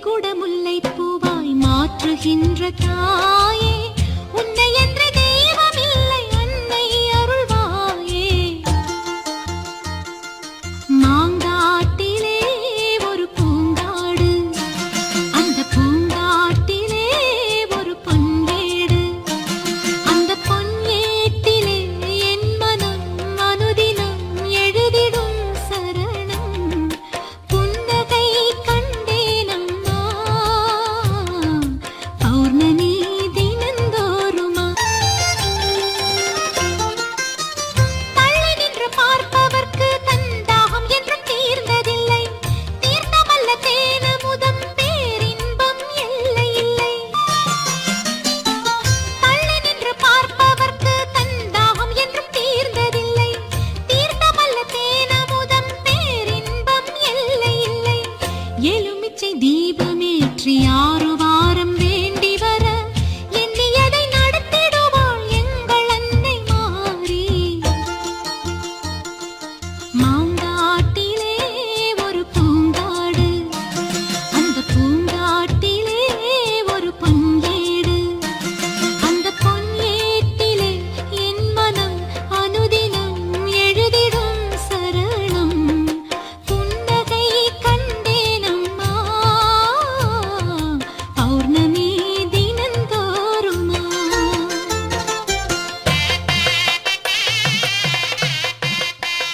கூட முல்லை பூவாய் மாற்றுகின்ற தாயே உன்னை தீபமேற்றி யாரோ